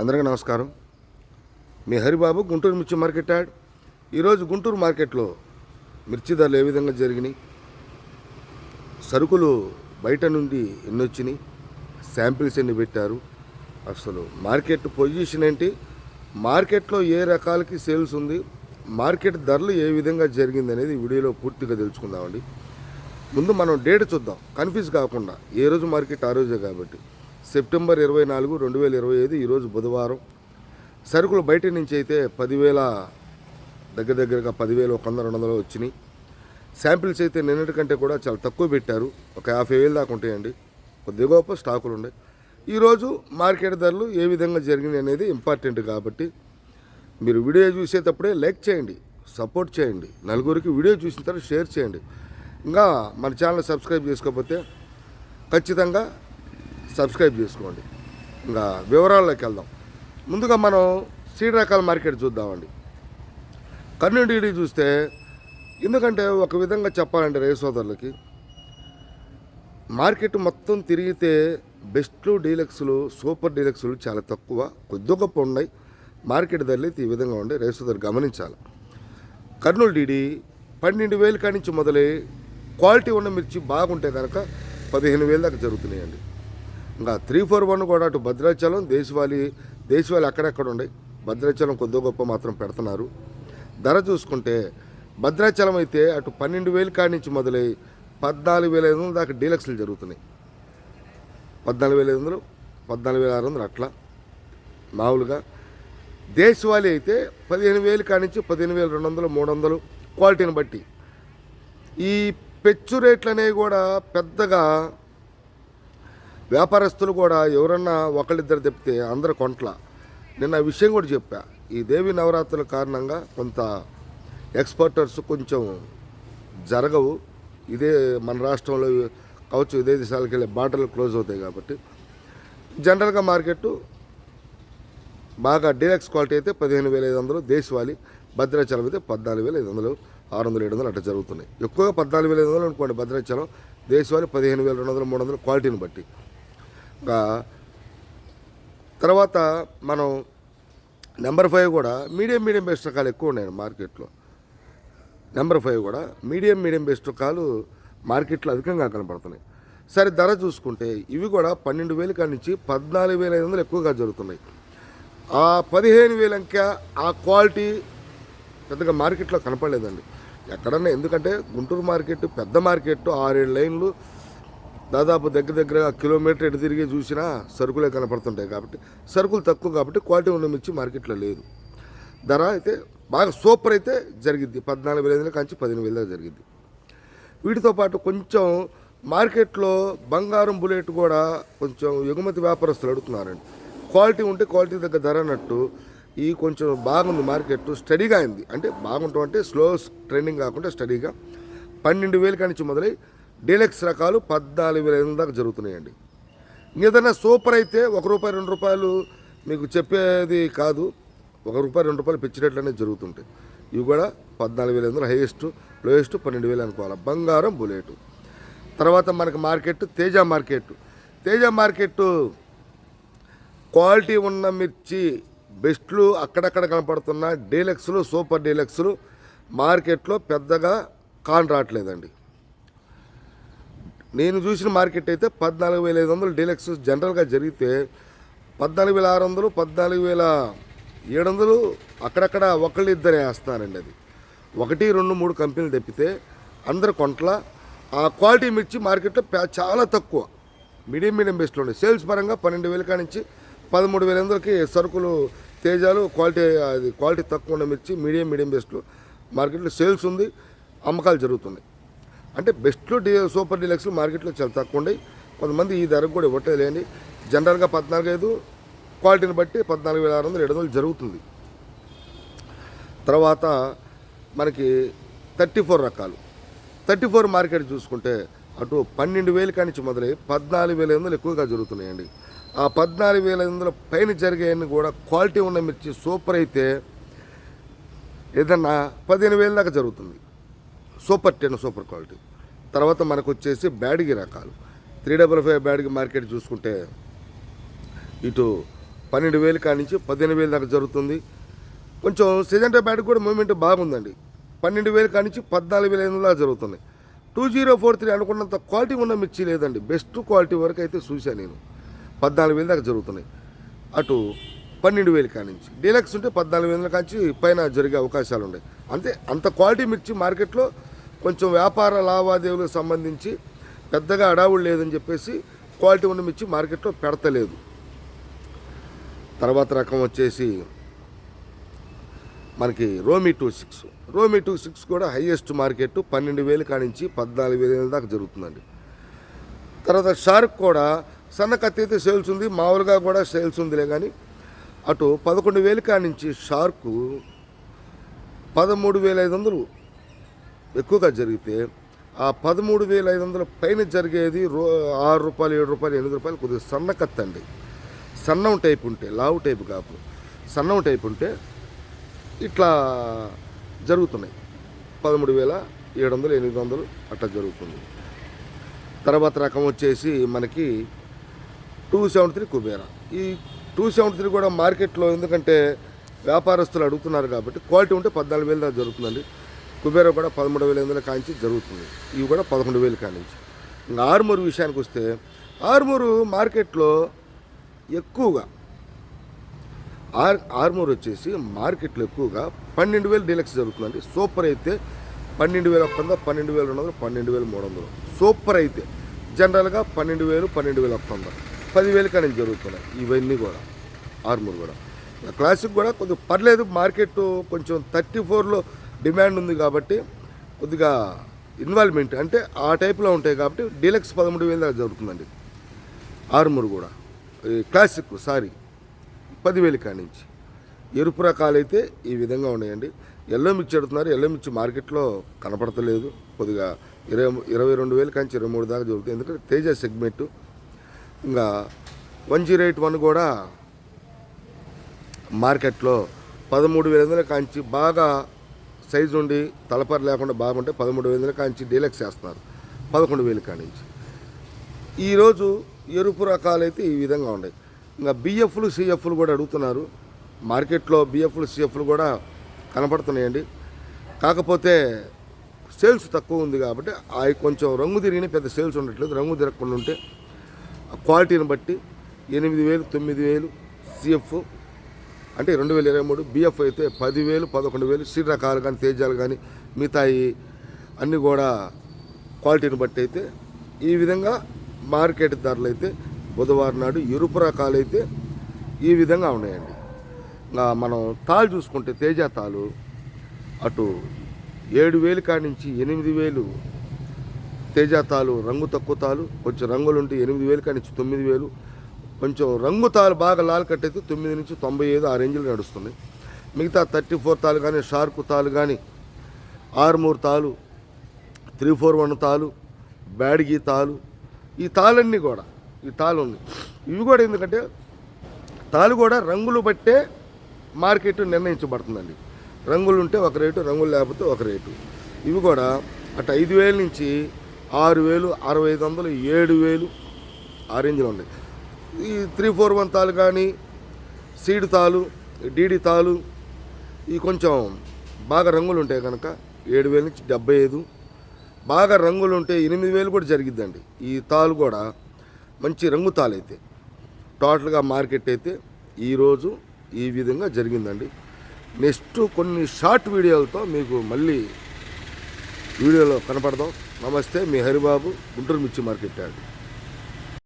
అందరికీ నమస్కారం. మీ హరిబాబు గుంటూరు మిర్చి మార్కెట్ యాడ్. ఈరోజు గుంటూరు మార్కెట్లో మిర్చి ధరలు ఏ విధంగా జరిగినాయి? సరుకులు బయట నుండి ఎన్ని వచ్చినాయి శాంపిల్స్ ఎన్ని పెట్టారు? అసలు మార్కెట్ పొజిషన్ ఏంటి? మార్కెట్లో ఏ రకాలకి సేల్స్ ఉంది? మార్కెట్ ధరలు ఏ విధంగా జరిగింది అనేది వీడియోలో పూర్తిగా తెలుసుకుందామండి. ముందు మనం డేట్ చూద్దాం. కన్ఫ్యూజ్ కాకుండా ఏ రోజు మార్కెట్ ఆ రోజే కాబట్టి. సెప్టెంబర్ ఇరవై నాలుగు రెండు వేల ఇరవై ఐదు ఈరోజు బుధవారం. సరుకులు బయట నుంచి అయితే పదివేల దగ్గర దగ్గరగా పదివేల ఒక వంద రెండు వందలు వచ్చినాయి. శాంపిల్స్ అయితే నిన్నటి కంటే కూడా చాలా తక్కువ పెట్టారు. ఒక యాభై వేలు దాకా ఉంటాయండి. కొద్దిగా గొప్ప స్టాకులు ఉన్నాయి. ఈరోజు మార్కెట్ ధరలు ఏ విధంగా జరిగినాయి అనేది ఇంపార్టెంట్ కాబట్టి మీరు వీడియో చూసేటప్పుడే లైక్ చేయండి సపోర్ట్ చేయండి. నలుగురికి వీడియో చూసిన తర్వాత షేర్ చేయండి. ఇంకా మన ఛానల్ సబ్స్క్రైబ్ చేసుకోకపోతే ఖచ్చితంగా సబ్స్క్రైబ్ చేసుకోండి. ఇంకా వివరాల్లోకి వెళ్దాం. ముందుగా మనం సీడ్ రకాల మార్కెట్ చూద్దామండి. కర్నూలు చూస్తే ఎందుకంటే ఒక విధంగా చెప్పాలంటే రైతు సోదరులకి మార్కెట్ మొత్తం తిరిగితే బెస్ట్లు డీలక్స్లు సూపర్ డీలక్స్లు చాలా తక్కువ కొద్ది గొప్ప ఉన్నాయి. మార్కెట్ ధరలు ఈ విధంగా ఉండే రైతు సోదరు గమనించాలి. కర్నూలు డీడీ పన్నెండు వేలు కాడి నుంచి మొదలై క్వాలిటీ ఉన్న మిర్చి బాగుంటే కనుక పదిహేను వేలు దాకా జరుగుతున్నాయండి. ఇంకా త్రీ ఫోర్ వన్ కూడా అటు భద్రాచలం దేశవాళి దేశవాళి అక్కడెక్కడ ఉన్నాయి భద్రాచలం కొద్ది గొప్ప మాత్రం పెడుతున్నారు. ధర చూసుకుంటే భద్రాచలం అయితే అటు పన్నెండు వేలు కాడి నుంచి మొదలై పద్నాలుగు వేల ఐదు వందలు దాకా డీలక్స్లు జరుగుతున్నాయి. పద్నాలుగు వేల ఐదు వందలు పద్నాలుగు వేల ఆరు వందలు అట్లా మామూలుగా. దేశవాళీ అయితే పదిహేను వేలు కాడి నుంచి పదిహేను వేల రెండు వందలు మూడు వందలు క్వాలిటీని బట్టి. ఈ పెచ్చు రేట్లు అనేవి కూడా పెద్దగా వ్యాపారస్తులు కూడా ఎవరన్నా ఒకళ్ళిద్దరు తెప్పితే అందరు కొంట్ల. నిన్న విషయం కూడా చెప్పా. ఈ దేవి నవరాత్రుల కారణంగా కొంత ఎక్స్పోర్టర్స్ కొంచెం జరగవు. ఇదే మన రాష్ట్రంలో కావచ్చు ఇదే దేశాలకు వెళ్ళే బాటలు క్లోజ్ అవుతాయి కాబట్టి. జనరల్గా మార్కెట్ బాగా డీలక్స్ క్వాలిటీ అయితే పదిహేను వేల ఐదు వందలు దేశవాళీ భద్రాచలం అయితే పద్నాలుగు వేల ఐదు వందలు ఆరు వందలు ఏడు వందలు అట్లా జరుగుతున్నాయి. ఎక్కువగా పద్నాలుగు వేల ఐదు వందలు అనుకోండి భద్రాచలం దేశవాళీ పదిహేను వేల రెండు వందలు మూడు వందలు క్వాలిటీని బట్టి. ఒక తర్వాత మనం నెంబర్ ఫైవ్ కూడా మీడియం మీడియం బెస్ట్ రకాలు ఎక్కువ ఉన్నాయి మార్కెట్లో. నెంబర్ ఫైవ్ కూడా మీడియం మీడియం బెస్ట్ రకాలు మార్కెట్లో అధికంగా కనపడుతున్నాయి. సరే ధర చూసుకుంటే ఇవి కూడా పన్నెండు వేల కాడి నుంచి పద్నాలుగు వేల ఐదు వందలు ఎక్కువగా జరుగుతున్నాయి. ఆ పదిహేను వేల అంక ఆ క్వాలిటీ పెద్దగా మార్కెట్లో కనపడలేదండి. ఎక్కడన్నా ఎందుకంటే గుంటూరు మార్కెట్ పెద్ద మార్కెట్ ఆరేడు లైన్లు దాదాపు దగ్గర దగ్గర కిలోమీటర్ ఎటు తిరిగి చూసినా సరుకులే కనపడుతుంటాయి కాబట్టి సరుకులు తక్కువ కాబట్టి క్వాలిటీ ఉన్న మిర్చి మార్కెట్లో లేదు. ధర అయితే బాగా సూపర్ అయితే జరిగిద్ది. పద్నాలుగు వేల ఐదు కాంచి పదిహేను వేల దాకా వీటితో పాటు కొంచెం మార్కెట్లో బంగారం బుల్లెట్ కూడా కొంచెం ఎగుమతి వ్యాపారస్తులు అడుగుతున్నారండి. క్వాలిటీ ఉంటే క్వాలిటీ దగ్గర ధర అన్నట్టు ఈ కొంచెం బాగుంది మార్కెట్ స్టడీగా అయింది. అంటే బాగుంటాం అంటే స్లో ట్రెండింగ్ కాకుండా స్టడీగా. పన్నెండు వేల కానించి మొదలై డీలక్స్ రకాలు పద్నాలుగు వేల ఐదు దాకా జరుగుతున్నాయండి. ఏదైనా సూపర్ అయితే ఒక రూపాయి రెండు రూపాయలు మీకు చెప్పేది కాదు. ఒక రూపాయి రెండు రూపాయలు పెంచినట్లు అనేది జరుగుతుంటాయి ఇవి కూడా పద్నాలుగు వేల ఐదు హైయెస్ట్ లోయెస్ట్ పన్నెండు వేలు అనుకోవాలి. బంగారం బుల్లెట్. తర్వాత మనకి market Teja market. Teja market quality ఉన్న మిర్చి బెస్ట్లు అక్కడక్కడ కనపడుతున్న. డీలక్స్లు సూపర్ డీలక్స్లు మార్కెట్లో పెద్దగా కాన్ రావట్లేదండి. నేను చూసిన మార్కెట్ అయితే పద్నాలుగు వేల ఐదు వందలు డీలక్స్ జనరల్గా జరిగితే పద్నాలుగు వేల ఆరు వందలు పద్నాలుగు వేల ఏడు వందలు అక్కడక్కడ ఒకళ్ళు ఇద్దరే వేస్తున్నారండి అది. ఒకటి రెండు మూడు కంపెనీలు తెప్పితే అందరు కొంట్ల. ఆ క్వాలిటీ మిర్చి మార్కెట్లో చాలా తక్కువ. మీడియం మీడియం బెస్ట్లో ఉండే సేల్స్ పరంగా పన్నెండు వేల కానించి పదమూడు వేల వందలకి సరుకులు తేజాలు క్వాలిటీ అది క్వాలిటీ తక్కువ ఉన్న మిర్చి మీడియం మీడియం బేస్లో మార్కెట్లో సేల్స్ ఉంది అమ్మకాలు జరుగుతున్నాయి. అంటే బెస్ట్లో డీ సూపర్ డీలక్స్లు మార్కెట్లో చాలా తక్కువ ఉన్నాయి కొంతమంది ఈ ధరకు కూడా ఇవ్వట్లేదు లేని జనరల్గా పద్నాలుగు ఐదు క్వాలిటీని బట్టి పద్నాలుగు వేల ఆరు వందలు ఏడు వందలు జరుగుతుంది. తర్వాత మనకి థర్టీ ఫోర్ రకాలు. థర్టీ ఫోర్ మార్కెట్ చూసుకుంటే అటు పన్నెండు వేల కానించి మొదలై పద్నాలుగు వేల ఐదు వందలు ఎక్కువగా జరుగుతున్నాయండి. ఆ పద్నాలుగు వేల ఐదు వందల పైన జరిగేవన్నీ కూడా క్వాలిటీ ఉన్న మిర్చి సూపర్ అయితే ఏదన్నా పదిహేను వేల దాకా జరుగుతుంది. Super ten super quality. తర్వాత మనకు వచ్చేసి బ్యాడ్గి రకాలు. Three double five Byadgi market చూసుకుంటే ఇటు పన్నెండు వేలు కానించి పదిహేను వేలు దాకా జరుగుతుంది. కొంచెం సిజెంటా బ్యాట్ కూడా మూమెంట్ బాగుందండి. పన్నెండు వేలు కానించి పద్నాలుగు వేల ఐదు జరుగుతున్నాయి టూ జీరో ఫోర్ త్రీ అనుకున్నంత క్వాలిటీ ఉన్న మిర్చి లేదండి. బెస్ట్ క్వాలిటీ వరకు అయితే చూశాను నేను. పద్నాలుగు వేలు దాకా జరుగుతున్నాయి. అటు పన్నెండు వేలు కానించి డీలక్స్ ఉంటే పద్నాలుగు వేల కానించి పైన జరిగే అవకాశాలు ఉన్నాయి అంతే అంత క్వాలిటీ మిర్చి మార్కెట్లో కొంచెం వ్యాపార లావాదేవీలకు సంబంధించి పెద్దగా అడావుడు లేదని చెప్పేసి క్వాలిటీ ఉన్న మిర్చి మార్కెట్లో పెడతలేదు. తర్వాత రకం వచ్చేసి మనకి రోమి టూ సిక్స్. రోమి టూ సిక్స్ కూడా హైయెస్ట్ మార్కెట్ పన్నెండు వేలు కానించి పద్నాలుగు వేల దాకా జరుగుతుందండి. తర్వాత షార్క్ కూడా సన్న కత్తి అయితే సేల్స్ ఉంది మామూలుగా కూడా సేల్స్ ఉందిలే కానీ అటు పదకొండు వేలు కానించి షార్కు పదమూడు వేల ఐదు వందలు. ఎక్కువగా జరిగితే ఆ పదమూడు వేల ఐదు వందల పైన జరిగేది రో ఆరు రూపాయలు ఏడు రూపాయలు ఎనిమిది రూపాయలు కొద్దిగా సన్న కత్తండి సన్నం టైప్ ఉంటే లావు టైప్ కాపు సన్నం టైప్ ఉంటే ఇట్లా జరుగుతున్నాయి. పదమూడు వేల ఏడు వందలు ఎనిమిది వందలు అట్లా జరుగుతుంది. తర్వాత రకం వచ్చేసి మనకి టూ సెవెంటీ త్రీ కుబేరా. ఈ టూ సెవెంటీ త్రీ కూడా మార్కెట్లో ఎందుకంటే వ్యాపారస్తులు అడుగుతున్నారు కాబట్టి క్వాలిటీ ఉంటే పద్నాలుగు వేలు దాకా జరుగుతుందండి. కుబేరా కూడా పదమూడు వేల ఎనిమిది కానించి జరుగుతుంది. ఇవి కూడా పదకొండు వేలు కానించి. ఇంకా ఆరుమూరు విషయానికి వస్తే ఆరుమూరు మార్కెట్లో ఎక్కువగా ఆర్ ఆర్మూర్ వచ్చేసి మార్కెట్లో ఎక్కువగా పన్నెండు వేలు డీలక్స్ జరుగుతుందండి. సూపర్ అయితే పన్నెండు వేల ఒక్క వంద పన్నెండు వేల రెండు వందలు పన్నెండు వేల మూడు వందలు. సూపర్ అయితే జనరల్గా పన్నెండు వేలు పన్నెండు వేల ఒక్క వంద. పదివేలు కానీ జరుగుతున్నాయి. ఇవన్నీ కూడా ఆర్మూర్ కూడా. క్లాసిక్ కూడా కొద్దిగా పర్లేదు మార్కెట్ కొంచెం థర్టీ ఫోర్లో డిమాండ్ ఉంది కాబట్టి కొద్దిగా ఇన్వాల్వ్మెంట్ అంటే ఆ టైప్లో ఉంటాయి కాబట్టి డీలక్స్ పదమూడు వేల దాకా జరుగుతుందండి. ఆర్మూర్ కూడా. ఈ క్లాసిక్ సారీ పదివేలు కానించి ఎరుపు రకాలైతే ఈ విధంగా ఉన్నాయండి. ఎల్లో మిర్చి అడుగుతున్నారు. ఎల్లో మిర్చి మార్కెట్లో కనపడతలేదు. కొద్దిగా ఇరవై ఇరవై రెండు వేలు కాంచి ఇరవై మూడు దాకా జరుగుతుంది. ఎందుకంటే తేజ సెగ్మెంట్. ఇంకా వన్ జీరో ఎయిట్ వన్ కూడా మార్కెట్లో పదమూడు వేల వందల కాంచి బాగా సైజు ఉండి తలపర లేకుండా బాగుంటే పదమూడు వేల కాంచి డీలక్స్ చేస్తున్నారు పదకొండు వేలు కానించి ఈరోజు ఎరుపు రకాలైతే ఈ విధంగా ఉన్నాయి. ఇంకా బిఎఫ్లు సిఎఫ్లు కూడా అడుగుతున్నారు. మార్కెట్లో బిఎఫ్లు సిఎఫ్లు కూడా కనపడుతున్నాయండి. కాకపోతే సేల్స్ తక్కువ ఉంది కాబట్టి అవి కొంచెం రంగు తిరిగిన పెద్ద సేల్స్ ఉండట్లేదు. రంగు తిరగకుండా ఉంటే క్వాలిటీని బట్టి ఎనిమిది వేలు తొమ్మిది వేలు సిఎఫ్ అంటే రెండు వేల ఇరవై మూడు బిఎఫ్ అయితే పదివేలు పదకొండు వేలు సీడ్ రకాలు కానీ తేజాలు కానీ మిగతాయి అన్నీ కూడా క్వాలిటీని బట్టి అయితే ఈ విధంగా మార్కెట్ ధరలు అయితే బుధవారం నాడు ఎరుపు రకాలు అయితే ఈ విధంగా ఉన్నాయండి. ఇంకా మనం తాళ్ళు చూసుకుంటే తేజ తాలు అటు ఏడు వేలు కాడి నుంచి ఎనిమిది వేలు తేజ తాలు రంగు తక్కువ తాలు కొంచెం రంగులుంటే ఎనిమిది వేలు కాడి నుంచి తొమ్మిది వేలు కొంచెం రంగు తాలు బాగా లాల్ కట్ అయితే తొమ్మిది నుంచి తొంభై ఐదు ఆ రేంజ్లో నడుస్తున్నాయి మిగతా థర్టీ ఫోర్ తాలు కానీ షార్క్ తాలు కానీ ఆరుమూరు తాలు త్రీ ఫోర్ వన్ తాలు బ్యాడ్గీ తాలు ఈ తాళన్నీ కూడా ఈ తాళ్ళు ఉన్నాయి. ఇవి కూడా ఎందుకంటే తాలు కూడా రంగులు బట్టే మార్కెట్ నిర్ణయించబడుతుందండి. రంగులు ఉంటే ఒక రేటు రంగులు లేకపోతే ఒక రేటు. ఇవి కూడా అటు ఐదు వేల నుంచి ఆరు వేలు అరవై ఐదు వందలు ఏడు వేలు ఆ రేంజ్లో ఉన్నాయి. ఈ త్రీ ఫోర్ వన్ తాలు కానీ సీడ్ తాలు డీడీ తాలు ఈ కొంచెం బాగా రంగులు ఉంటాయి కనుక ఏడు వేల నుంచి డెబ్బై ఐదు. బాగా రంగులు ఉంటే ఎనిమిది వేలు కూడా జరిగిద్దండి. ఈ తాలు కూడా మంచి రంగు తాలు అయితే. టోటల్గా మార్కెట్ అయితే ఈరోజు ఈ విధంగా జరిగిందండి. నెక్స్ట్ కొన్ని షార్ట్ వీడియోలతో మీకు మళ్ళీ వీడియోలో కనపడదాం. నమస్తే మీ హరిబాబు గుంటూరు మిర్చి మార్కెట్ అండి